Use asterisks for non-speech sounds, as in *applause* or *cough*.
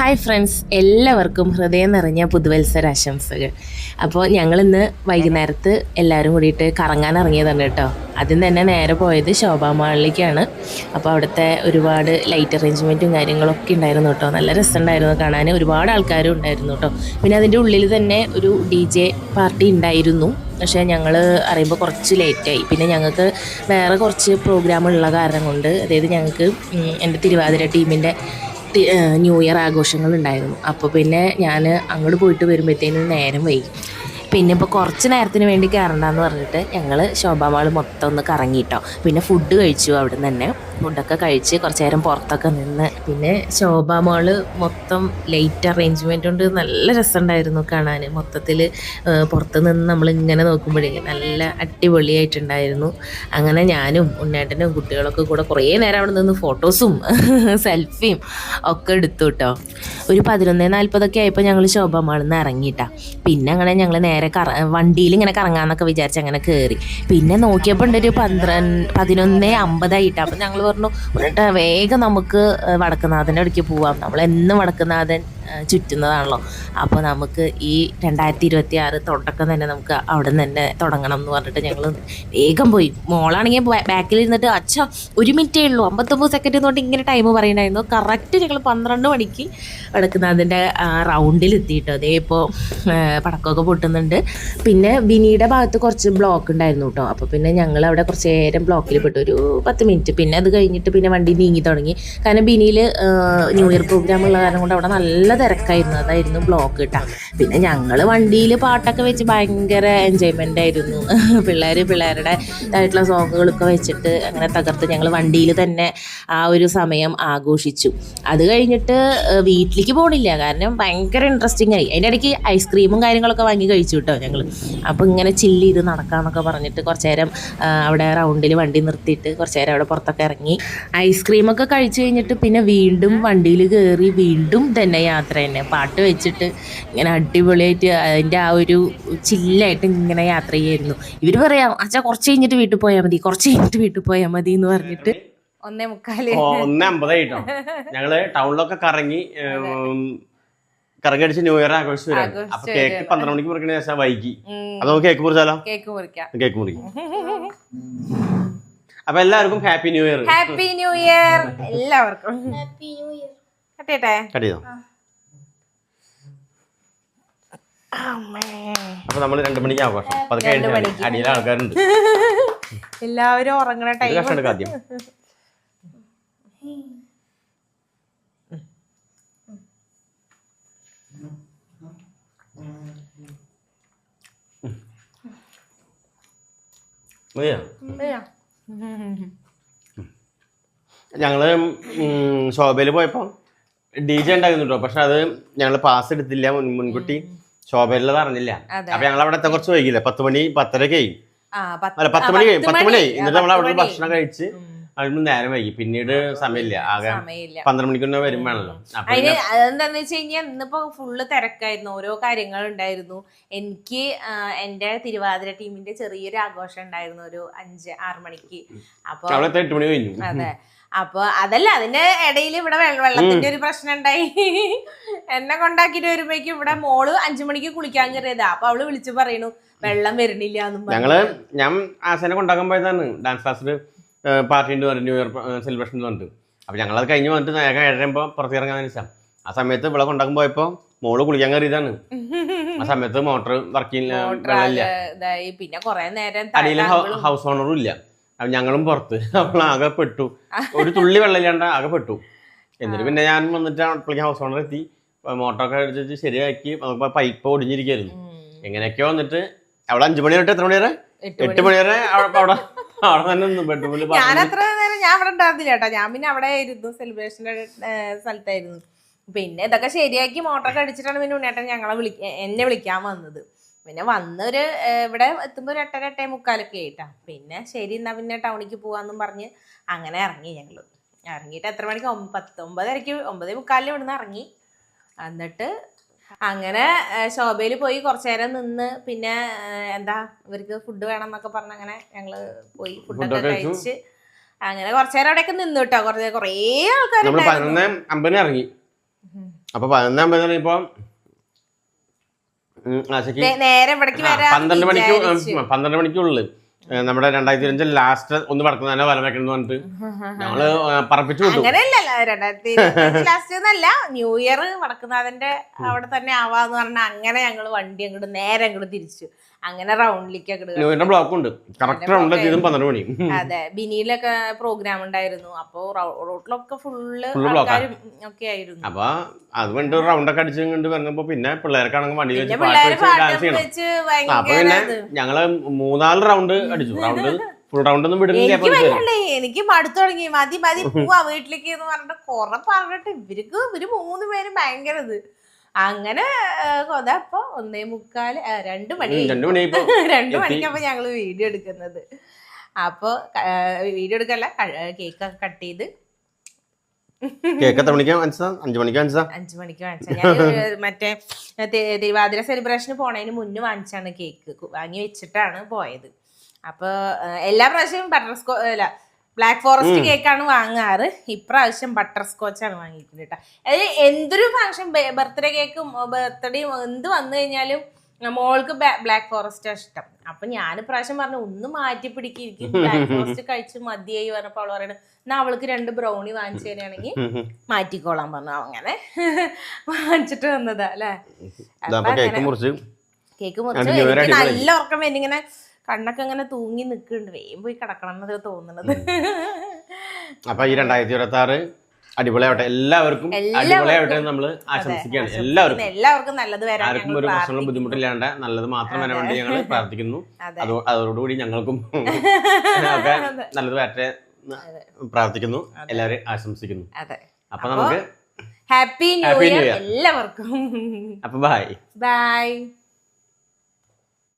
Hi friends എല്ലാവർക്കും ഹൃദയം നിറഞ്ഞ പുതുവത്സരാശംസകൾ. അപ്പോൾ ഞങ്ങളിന്ന് വൈകുന്നേരത്ത് എല്ലാവരും കൂടിയിട്ട് കറങ്ങാൻ ഇറങ്ങിയതാണ് കേട്ടോ. ആദ്യം തന്നെ നേരെ പോയത് ശോഭാ മാളിലേക്കാണ്. അപ്പോൾ അവിടുത്തെ ഒരുപാട് ലൈറ്റ് അറേഞ്ച്മെന്റും കാര്യങ്ങളൊക്കെ ഉണ്ടായിരുന്നു കേട്ടോ. നല്ല രസമുണ്ടായിരുന്നു കാണാൻ. ഒരുപാട് ആൾക്കാരും ഉണ്ടായിരുന്നു കേട്ടോ. പിന്നെ അതിന്റെ ഉള്ളിൽ തന്നെ ഒരു ഡി ജെ പാർട്ടി ഉണ്ടായിരുന്നു. പക്ഷേ ഞങ്ങൾ അറിയുമ്പോൾ കുറച്ച് ലേറ്റായി. പിന്നെ ഞങ്ങൾക്ക് വേറെ കുറച്ച് പ്രോഗ്രാം ഉള്ള കാരണം കൊണ്ട് അതായത് ഞങ്ങൾക്ക് എന്റെ തിരുവാതിര ടീമിന്റെ ന്യൂ ഇയർ ആഘോഷങ്ങൾ ഉണ്ടായിരുന്നു അപ്പോൾ പിന്നെ ഞാൻ അങ്ങോട്ട് പോയിട്ട് വരുമ്പോഴത്തേനും നേരം വൈകി. പിന്നെ ഇപ്പോൾ കുറച്ച് നേരത്തിന് വേണ്ടി കയറണ്ടെന്ന് പറഞ്ഞിട്ട് ഞങ്ങൾ ശോഭാമാൾ മൊത്തം ഒന്ന് കറങ്ങിയിട്ടോ പിന്നെ ഫുഡ് കഴിച്ചു അവിടെ നിന്ന് തന്നെ. ഫുഡൊക്കെ കഴിച്ച് കുറച്ച് നേരം പുറത്തൊക്കെ നിന്ന്. പിന്നെ ശോഭാമാൾ മൊത്തം ലൈറ്റ് അറേഞ്ച്മെന്റ് കൊണ്ട് നല്ല രസമുണ്ടായിരുന്നു കാണാൻ മൊത്തത്തിൽ പുറത്ത് നിന്ന് നമ്മൾ ഇങ്ങനെ നോക്കുമ്പോഴേ നല്ല അടിപൊളിയായിട്ടുണ്ടായിരുന്നു. അങ്ങനെ ഞാനും ഉണ്ണേട്ടനും കുട്ടികളൊക്കെ കൂടെ കുറേ നേരം അവിടെ നിന്ന് ഫോട്ടോസും *laughs* സെൽഫിയും ഒക്കെ എടുത്തു കേട്ടോ ഒരു പതിനൊന്ന് നാൽപ്പതൊക്കെ ആയപ്പോൾ ഞങ്ങൾ ശോഭമാളിൽ നിന്ന് ഇറങ്ങിയിട്ടാ പിന്നെ അങ്ങനെ ഞങ്ങൾ നേരെ കറ വണ്ടിയിൽ ഇങ്ങനെ കറങ്ങാന്നൊക്കെ വിചാരിച്ച് അങ്ങനെ കയറി പിന്നെ നോക്കിയപ്പോൾ ഉണ്ട് ഒരു പന്ത്രണ്ട് പതിനൊന്ന് അമ്പതായിട്ടാണ് അപ്പം ഞങ്ങൾ പറഞ്ഞു വേഗം നമുക്ക് വടക്കുന്നാഥന്റെ അടുക്ക് പോവാം. നമ്മൾ എന്നും വടക്കുന്നാഥൻ ചുറ്റുന്നതാണല്ലോ. അപ്പോൾ നമുക്ക് ഈ രണ്ടായിരത്തി ഇരുപത്തി ആറ് തുടക്കം തന്നെ നമുക്ക് അവിടെ നിന്ന് തന്നെ തുടങ്ങണം എന്ന് പറഞ്ഞിട്ട് ഞങ്ങൾ വേഗം പോയി. മോളാണെങ്കിൽ ബാക്കിൽ ഇരുന്നിട്ട് അച്ഛ ഒരു മിനിറ്റേ ഉള്ളൂ. അമ്പത്തൊമ്പത് സെക്കൻഡ് എന്നുകൊണ്ട് ഇങ്ങനെ ടൈം പറയണ്ടായിരുന്നു. കറക്റ്റ് ഞങ്ങൾ പന്ത്രണ്ട് മണിക്ക് വടക്കുന്നാഥന്റെ റൗണ്ടിൽ എത്തിയിട്ടോ. അതേ ഇപ്പോൾ പടക്കമൊക്കെ പൊട്ടുന്നുണ്ട്. പിന്നെ ബിനിയുടെ ഭാഗത്ത് കുറച്ച് ബ്ലോക്ക് ഉണ്ടായിരുന്നു കേട്ടോ. അപ്പോൾ പിന്നെ ഞങ്ങൾ അവിടെ കുറച്ച് നേരം ബ്ലോക്കിൽ പെട്ടു. ഒരു പത്ത് മിനിറ്റ്. പിന്നെ അത് കഴിഞ്ഞിട്ട് പിന്നെ വണ്ടി നീങ്ങി തുടങ്ങി. കാരണം ബിനിയിൽ ന്യൂ ഇയർ പ്രോഗ്രാം ഉള്ള കാരണം കൊണ്ട് അവിടെ നല്ല തിരക്കായിരുന്നു. അതായിരുന്നു ബ്ലോക്ക് കിട്ടാം പിന്നെ ഞങ്ങൾ വണ്ടിയിൽ പാട്ടൊക്കെ വെച്ച് ഭയങ്കര എൻജോയ്മെന്റ് ആയിരുന്നു. *laughs* പിള്ളേർ പിള്ളേരുടെ ഇതായിട്ടുള്ള സോങ്ങുകളൊക്കെ വെച്ചിട്ട് അങ്ങനെ തകർത്ത് ഞങ്ങൾ വണ്ടിയിൽ തന്നെ ആ ഒരു സമയം ആഘോഷിച്ചു. അത് കഴിഞ്ഞിട്ട് വീട്ടിലേക്ക് പോകണില്ല കാരണം ഭയങ്കര ഇൻട്രസ്റ്റിംഗ് ആയി. അതിന്റെ ഇടയ്ക്ക് ഐസ്ക്രീമും കാര്യങ്ങളൊക്കെ വാങ്ങി കഴിച്ചു കേട്ടോ ഞങ്ങൾ അപ്പോൾ ഇങ്ങനെ ചില്ല് ചെയ്ത് നടക്കാമെന്നൊക്കെ പറഞ്ഞിട്ട് കുറച്ച് നേരം അവിടെ റൗണ്ടിൽ വണ്ടി നിർത്തിയിട്ട് കുറച്ച് നേരം അവിടെ പുറത്തൊക്കെ ഇറങ്ങി. ഐസ്ക്രീമൊക്കെ കഴിച്ചു കഴിഞ്ഞിട്ട് പിന്നെ വീണ്ടും വണ്ടിയിൽ കയറി വീണ്ടും തന്നെ യാത്ര തന്നെ പാട്ട് വെച്ചിട്ട് ഇങ്ങനെ അടിപൊളിയായിട്ട് അതിന്റെ ആ ഒരു ചില്ലായിട്ട് ഇങ്ങനെ യാത്ര ചെയ്യായിരുന്നു. ഇവർ പറയാം അച്ഛാ കുറച്ച് കഴിഞ്ഞിട്ട് വീട്ടിൽ പോയാൽ മതി കുറച്ച് കഴിഞ്ഞിട്ട് വീട്ടിൽ പോയാൽ മതി എന്ന് പറഞ്ഞിട്ട്. ഒന്നേ മുക്കാൽ. ഒന്നേ അമ്പതായിട്ടോ ഞങ്ങൾ ടൗണിലൊക്കെ കറങ്ങി കറങ്ങി അടിച്ച് ന്യൂ ഇയർ ആഘോഷിച്ചു വരാം അപ്പൊ കേക്ക് പന്ത്രണ്ട് മണിക്ക് മുറിക്കണ ശേഷം വൈകി. അത് നമുക്ക് കേക്ക് മുറിച്ചാലോ? കേക്ക് മുറിക്കാം. കേക്ക് മുറിക്കും. അപ്പൊ എല്ലാവർക്കും happy new year happy new year എല്ലാവർക്കും. ഹാപ്പി ന്യൂ ഇയർ കട്ടിയട്ടെ കട്ടിയോ അപ്പൊ നമ്മൾ രണ്ടു മണിക്ക് ആഘോഷം അപ്പൊ അത് കഴിഞ്ഞ അടിയിലെ ആൾക്കാരുണ്ട്. *laughs* എല്ലാവരും ഉറങ്ങണ ടൈം കഷ്ണം എടുക്കാം ആദ്യം മതിയോ ഞങ്ങൾ ശോഭയിൽ പോയപ്പോ ഡി ജെ ഉണ്ടായിരുന്നു കേട്ടോ പക്ഷെ അത് ഞങ്ങൾ പാസ് എടുത്തില്ല മുൻ- മുൻകൂട്ടി. ശോഭയിലുള്ളത് അറിഞ്ഞില്ല. അപ്പൊ ഞങ്ങൾ അവിടെ കുറച്ച് വൈകില്ല പത്ത് മണി പത്തര കഴിയും പത്ത് അല്ല പത്ത് ആ, മണി കഴിയും പത്ത് മണി. എന്നിട്ട് നമ്മൾ അവിടെ. ഭക്ഷണം കഴിച്ച് നേരം വൈകി. പിന്നീട് സമയമില്ല. ആകെ പന്ത്രണ്ട് വരും വേണല്ലോ അപ്പൊ അതിന് അതെന്താന്ന് വെച്ച് കഴിഞ്ഞാൽ ഇന്നിപ്പോ ഫുള്ള് തിരക്കായിരുന്നു. ഓരോ കാര്യങ്ങൾ ഉണ്ടായിരുന്നു എനിക്ക് എന്റെ തിരുവാതിര ടീമിന്റെ ചെറിയൊരു ആഘോഷം ഉണ്ടായിരുന്നു ഒരു അഞ്ച് ആറ് മണിക്ക്. അപ്പൊ എട്ട് മണി കഴിഞ്ഞു. അതെ. അപ്പൊ അതല്ല അതിന്റെ ഇടയിൽ ഇവിടെ വെള്ളത്തിന്റെ ഒരു പ്രശ്നം ഉണ്ടായി എന്നെ കൊണ്ടാക്കിട്ട് വരുമ്പോഴേക്കും ഇവിടെ മോൾ അഞ്ചു മണിക്ക് കുളിക്കാൻ കയറിയതാ. അപ്പൊ അവൾ വിളിച്ചു പറയണു വെള്ളം വരണില്ല. ഞങ്ങൾ ഞാൻ ആശാനെ കൊണ്ടാക്കാൻ പോയതാണ്. ഡാൻസ് ക്ലാസ്സിൽ പാർട്ടി ഉണ്ട് പറഞ്ഞു ന്യൂ ഇയർ സെലിബ്രേഷൻ എന്ന് പറഞ്ഞിട്ട്. അപ്പൊ ഞങ്ങളത് കഴിഞ്ഞ് വന്നിട്ട് നേരെ ഏഴരമ്പോ പുറത്തിറങ്ങാൻ വെച്ചാൽ ആ സമയത്ത് ഇവിടെ കൊണ്ടാക്കാൻ പോയപ്പോ മോൾ കുളിക്കാൻ കയറിയതാണ്. ആ സമയത്ത് മോട്ടർ വർക്കിംഗ് പിന്നെ കൊറേ നേരം അടിയിൽ ഹൗസ് ഓണറും ഇല്ല. അപ്പൊ ഞങ്ങളും പുറത്ത്. അപ്പോൾ ആകെ പെട്ടു. ഒരു *laughs* തുള്ളി വെള്ളമില്ലാണ്ട് ആകെ പെട്ടു. എന്നിട്ട് പിന്നെ ഞാൻ വന്നിട്ട് അപ്പോഴേക്കും ഹൗസ് ഓണർ എത്തി. മോട്ടറൊക്കെ അടിച്ചിട്ട് ശരിയാക്കി. നമുക്ക് പൈപ്പ് ഒടിഞ്ഞിരിക്കായിരുന്നു. എങ്ങനെയൊക്കെയോ വന്നിട്ട് അവിടെ അഞ്ചു മണി തൊട്ട് എത്ര മണി വരെ? എട്ട് മണി വരെ അവിടെ അവിടെ തന്നെ നിന്നു. ബെഡ്റൂമിൽ ഞാൻ അത്ര നേരം ഞാൻ അവിടെ ഉണ്ടായിരുന്നില്ല കേട്ടോ. ഞാൻ പിന്നെ അവിടെ ആയിരുന്നു സെലിബ്രേഷന്റെ സ്ഥലത്തായിരുന്നു. പിന്നെ ഇതൊക്കെ ശരിയാക്കി മോട്ടറൊക്കെ അടിച്ചിട്ടാണ് പിന്നെ ഉണ്ണേട്ടൻ ഞങ്ങളെ വിളി എന്നെ വിളിക്കാൻ വന്നത്. പിന്നെ വന്നൊരു ഇവിടെ എത്തുമ്പോൾ ഒരു എട്ടര എട്ടേ മുക്കാലൊക്കെ ആയിട്ടാ. പിന്നെ ശരി എന്നാ പിന്നെ ടൗണിലേക്ക് പോവാന്നും പറഞ്ഞ് അങ്ങനെ ഇറങ്ങി ഞങ്ങൾ ഇറങ്ങിയിട്ട് എത്ര മണിക്ക്? പത്ത് മുക്കാലിൽ ഒമ്പതേ മുക്കാലിന് ഇവിടുന്ന് ഇറങ്ങി. എന്നിട്ട് അങ്ങനെ ശോഭയിൽ പോയി കുറച്ചു നേരം നിന്ന് പിന്നെ എന്താ ഇവർക്ക് ഫുഡ് വേണം എന്നൊക്കെ പറഞ്ഞ് അങ്ങനെ ഞങ്ങൾ പോയി ഫുഡൊക്കെ കഴിച്ചു. അങ്ങനെ കുറച്ചു നേരം അവിടെയൊക്കെ നിന്നു കേട്ടോ കുറച്ച് കുറേ ആൾക്കാർ ഇറങ്ങി. അപ്പൊ പതിനൊന്നേ ഇപ്പൊ നേരെ പന്ത്രണ്ട് മണിക്ക് പന്ത്രണ്ട് മണിക്കുള്ളിൽ. നമ്മുടെ രണ്ടായിരത്തി അഞ്ചിൽ ലാസ്റ്റ് ഒന്ന് പടക്കുന്നതന്നെ വല വെക്കണം എന്ന് പറഞ്ഞിട്ട്. ഞങ്ങൾ പറപ്പിച്ചു വിട്ടു. അങ്ങനെയല്ല രണ്ടായിരത്തി ലാസ്റ്റ് എന്നല്ല ന്യൂ ഇയർ വടക്കുന്നാഥന്റെ അവിടെ തന്നെ ആവാന്ന് പറഞ്ഞാൽ അങ്ങനെ ഞങ്ങൾ വണ്ടി അങ്ങോട്ട് നേരെ അങ്ങോട്ട് തിരിച്ചു. അങ്ങനെ റൗണ്ടിലേക്ക് അങ്ങോട്ട് ന്യൂവിന്റെ ബ്ലോക്ക് ഉണ്ട്. കറക്റ്റ് റൗണ്ട് പന്ത്രണ്ട് മണി. അതെ ബിനിയിലൊക്കെ പ്രോഗ്രാം ഉണ്ടായിരുന്നു. അപ്പൊ റോഡിലൊക്കെ ഫുള്ള് ആൾക്കാരും ഒക്കെ ആയിരുന്നു. അപ്പൊ അത് വേണ്ടി റൗണ്ട് ഒക്കെ അടിച്ച് കൊണ്ട് വന്നപ്പോ പിന്നെ പിള്ളേർക്കാണെങ്കിൽ വണ്ടി വെച്ച് പാട്ട് വെച്ച് ഡാൻസ് ചെയ്യണം. അപ്പൊ പിന്നെ ഞങ്ങൾ മൂന്നാൽ റൗണ്ട് അടിച്ചു. റൗണ്ട് ഫുൾ റൗണ്ട് ഒന്നും വിടുന്നില്ല എനിക്ക് വയ്യണ്ടേ? എനിക്ക് മടുത്തു തുടങ്ങി മതി മതി പോവാ വീട്ടിലേക്ക് എന്ന് പറഞ്ഞിട്ട് കൊറ പറഞ്ഞിട്ട് ഇവർക്ക് ഇവർ മൂന്ന് പേരും ഭയങ്കര ഇത്. അങ്ങനെ കൊത അപ്പൊ ഒന്നേ മുക്കാൽ ആ, രണ്ട് മണി രണ്ടു മണി ഇപ്പൊ *laughs* രണ്ടു. മണിക്കപ്പോ ഞങ്ങൾ വീഡിയോ എടുക്കുന്നത്. അപ്പൊ വീഡിയോ എടുക്കല്ല കേക്ക് ഒക്കെ കട്ട് ചെയ്ത്. കേക്ക് എത്ര മണിക്കാ അഞ്ചു മണിക്കാ അഞ്ചു മണിക്ക് വാങ്ങിച്ച ഞാൻ മറ്റേ തി- തിരുവാതിര സെലിബ്രേഷന് പോണതിന് മുന്നേ വാങ്ങിച്ചാണ് കേക്ക്. വാങ്ങി വെച്ചിട്ടാണ് പോയത്. അപ്പൊ എല്ലാ പ്രാവശ്യവും ബട്ടർ സ്കോ അല്ല ബ്ലാക്ക് ഫോറസ്റ്റ് കേക്കാണ് വാങ്ങാറ്. ഇപ്രാവശ്യം ബട്ടർ സ്കോച്ച് ആണ് വാങ്ങിയിട്ടുണ്ട് കേട്ടോ അതായത് എന്തൊരു ഫംഗ്ഷൻ ബർത്ത്ഡേ കേക്കും ബർത്ത്ഡേയും എന്ത് വന്നു കഴിഞ്ഞാലും മോൾക്ക് ബ്ലാക്ക് ഫോറസ്റ്റ് ഇഷ്ടം. അപ്പൊ ഞാൻ ഇപ്രാവശ്യം പറഞ്ഞു ഒന്ന് മാറ്റി പിടിക്കിരിക്കും ബ്ലാക്ക് ഫോറസ്റ്റ് *laughs* കഴിച്ച് മതിയായി പറഞ്ഞപ്പോൾ അവൾ പറയണത് എന്നാ അവൾക്ക് രണ്ട് ബ്രൗണി വാങ്ങിച്ചു തരികയാണെങ്കിൽ *laughs* മാറ്റിക്കോളാൻ പറഞ്ഞു. അങ്ങനെ *laughs* വാങ്ങിച്ചിട്ട് വന്നതാ അല്ലേ? കേക്ക് മുറിച്ച്. നല്ല ഉറക്കം വേണ്ടി ഇങ്ങനെ കണ്ണൊക്കെ അങ്ങനെ തൂങ്ങി നിൽക്കുന്നുണ്ട്. വേഗം പോയി കിടക്കണം എന്നൊക്കെ തോന്നുന്നത്. അപ്പൊ ഈ രണ്ടായിരത്തി ഇരുപത്തി ആറ് അടിപൊളിയാവട്ടെ. എല്ലാവർക്കും. അടിപൊളിയാവട്ടെ നമ്മൾ ആശംസിക്കുകയാണ്. എല്ലാവർക്കും. എല്ലാവർക്കും നല്ലത് വരാൻ ആർക്കും ഒരു പ്രശ്നങ്ങളും. ബുദ്ധിമുട്ടില്ലാണ്ട് നല്ലത് മാത്രം വരാൻ വേണ്ടി ഞങ്ങൾ പ്രാർത്ഥിക്കുന്നു. അതെ. അതോ- അതോടുകൂടി ഞങ്ങൾക്കും ഒക്കെ നല്ലത് വരട്ടെ പ്രാർത്ഥിക്കുന്നു. എല്ലാവരെയും ആശംസിക്കുന്നു. അപ്പൊ നമുക്ക് ഹാപ്പി ന്യൂ ഇയർ. എല്ലാവർക്കും. അപ്പൊ ബൈ. ബൈ.